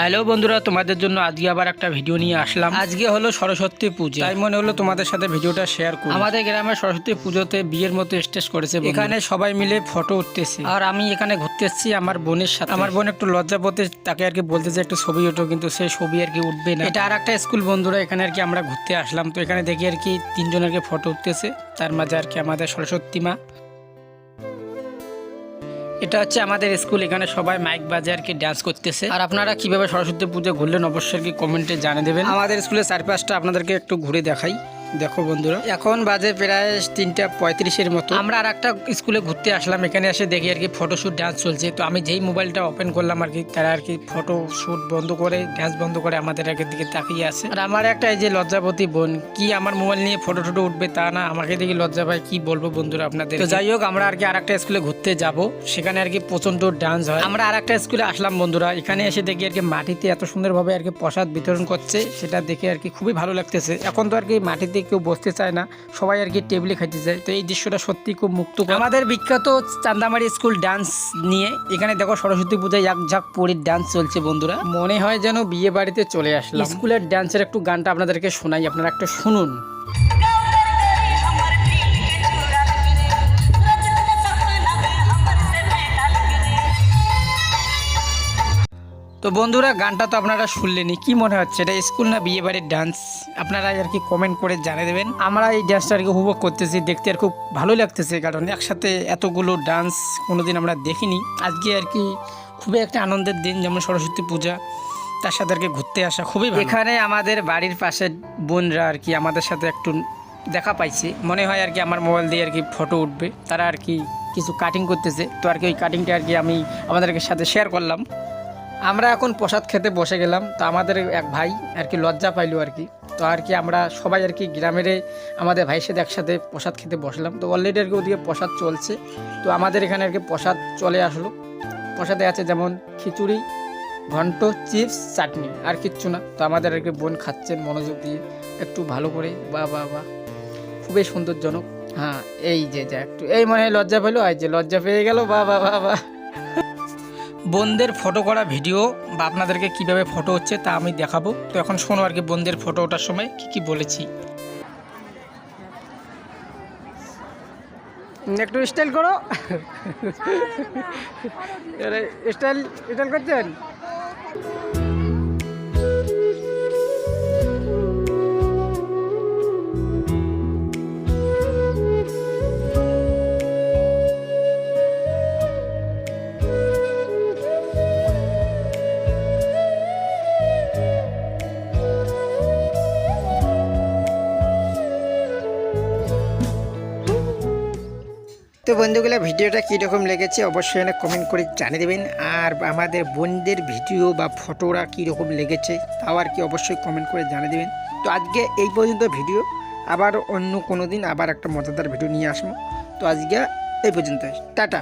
Hello বন্ধুরা তোমাদের জন্য আজকে আবার একটা ভিডিও নিয়ে আসলাম। আজকে হলো সরস্বতী পুজো। তাই মনে হলো তোমাদের সাথে ভিডিওটা শেয়ার করি। আমাদের গ্রামে সরস্বতী পুজোতে বিয়ের মতো স্টেজ করেছে এখানে সবাই মিলে ফটো উঠতেছে। আর আমি এখানে ঘুরতে এসেছি আমার বোনের সাথে। আমার বোন একটু লজ্জা পথে তাকে আর কি বলতেছে একটু ছবি ওঠো কিন্তু সেই ছবি আর কি উঠবে না। এটা আর একটা স্কুল বন্ধুরা এখানে আর কি আমরা ঘুরতে আসলাম। তো এখানে দেখি আর কি তিনজন আর কি ফটো উঠতেছে। তার মাঝে আর কি আমাদের সরস্বতী মা। এটা হচ্ছে আমাদের স্কুল, এখানে সবাই মাইক বাজে আর কি ডান্স করতেছে। আর আপনারা কীভাবে সরস্বতী পুজো ঘুরলেন অবশ্যই কি কমেন্টে জানিয়ে দেবেন। আমাদের স্কুলের চারপাশটা আপনাদেরকে একটু ঘুরে দেখাই। দেখো বন্ধুরা। এখন বাজে প্রায় তিনটা পঁয়ত্রিশের মতো। আমরা আর একটা স্কুলে ঘুরতে আসলাম, এখানে এসে দেখি আর কি ফটোশ্যুট ডান্স চলছে। তো আমি যেই মোবাইলটা ওপেন করলাম আর কি, তারা আর কি ফটো শুট বন্ধ করে ডান্স বন্ধ করে আমাদের কি দিকে তাকিয়ে আছে। আর আমার একটা এই যে লজ্জাপতি বোন, কি আমার মোবাইল নিয়ে ফটো টটো উঠবে তা না, আমাকে দেখি লজ্জা পায়, কি বলব বন্ধুরা আপনাদের। তো যাই হোক, আমরা আর কি আর একটা স্কুলে ঘুরতে যাব, সেখানে আর কি প্রচণ্ড ডান্স হয়। আমরা আর একটা স্কুলে আসলাম বন্ধুরা, এখানে এসে দেখি আর কি মাটিতে এত সুন্দরভাবে আর কি প্রসাদ বিতরণ করছে, সেটা দেখে আর কি খুবই ভালো লাগতেছে। এখন তো আর কি মাটিতে কেউ বসতে চায় না সবাই আর কি টেবিলে খাইতে চায় তো এই দৃশ্যটা সত্যি খুব মুক্ত আমাদের বিখ্যাত চান্দামারি স্কুল ডান্স নিয়ে এখানে দেখো সরস্বতী পূজায় এক ঝাঁক পরীর ডান্স চলছে বন্ধুরা। মনে হয় যেন বিয়ে বাড়িতে চলে আসলাম। স্কুলের ডান্সের একটু গানটা আপনাদেরকে শোনাই আপনারা একটা শুনুন। তো বন্ধুরা গানটা তো আপনারা শুনলেনি কি মনে হচ্ছে এটা স্কুল না বিয়ে বাড়ির ডান্স আপনারা আর কি কমেন্ট করে জানিয়ে দেবেন আমরা এই ডান্সটা আর কি উপভোগ করতেছি দেখতে আর খুব ভালো লাগতেছে কারণ একসাথে এতগুলো ডান্স কোনোদিন আমরা দেখিনি আজকে আর কি খুবই একটা আনন্দের দিন যেমন সরস্বতী পূজা তার সাথে আর কি ঘুরতে আসা খুবই এখানে আমাদের বাড়ির পাশে বোনরা আর কি আমাদের সাথে একটু দেখা পাইছে মনে হয় আর কি আমার মোবাইল দিয়ে আর কি ফটো উঠবে তারা আর কি কিছু কাটিং করতেছে তো আর কি ওই কাটিংটা আর কি আমি আমাদেরকে সাথে শেয়ার করলাম আমরা এখন প্রসাদ খেতে বসে গেলাম, তো আমাদের এক ভাই আর কি লজ্জা পাইলো আর কি। তো আর কি আমরা সবাই আর কি গ্রামের আমাদের ভাইয়ের সাথে একসাথে প্রসাদ খেতে বসলাম। তো অলরেডি আর কি ওদিকে প্রসাদ চলছে। তো আমাদের এখানে আর কি প্রসাদ চলে আসলো। প্রসাদে আছে যেমন খিচুড়ি, ঘন্ট, চিপস, চাটনি, আর কিচ্ছু না। তো আমাদের আর কি বোন খাচ্ছেন মনোযোগ দিয়ে, একটু ভালো করে। বা বা বা। খুবই সৌন্দর্যজনক। হ্যাঁ এই যে, যা একটু এই মনে হয় লজ্জা পেল এই যে লজ্জা পেয়ে গেল? বা বা বা বা। বোনদের ফটো করা ভিডিও বা আপনাদেরকে কীভাবে ফটো হচ্ছে তা আমি দেখাবো। তো এখন শোনো আর কি বোনদের ফটো ওঠার সময় কি কি বলেছি। একটু স্টাইল করো। স্টাইল স্টাইল করছেন? তো বন্ধুগুলো, ভিডিওটা কীরকম লেগেছে অবশ্যই এনে কমেন্ট করে জানিয়ে দেবেন। আর আমাদের বোনদের ভিডিও বা ফটোরা কীরকম লেগেছে তাও আর কি অবশ্যই কমেন্ট করে জানিয়ে দেবেন। তো আজকে এই পর্যন্ত ভিডিও আবার অন্য কোনো দিন আবার একটা মজাদার ভিডিও নিয়ে আসব। তো আজকে এই পর্যন্ত টাটা।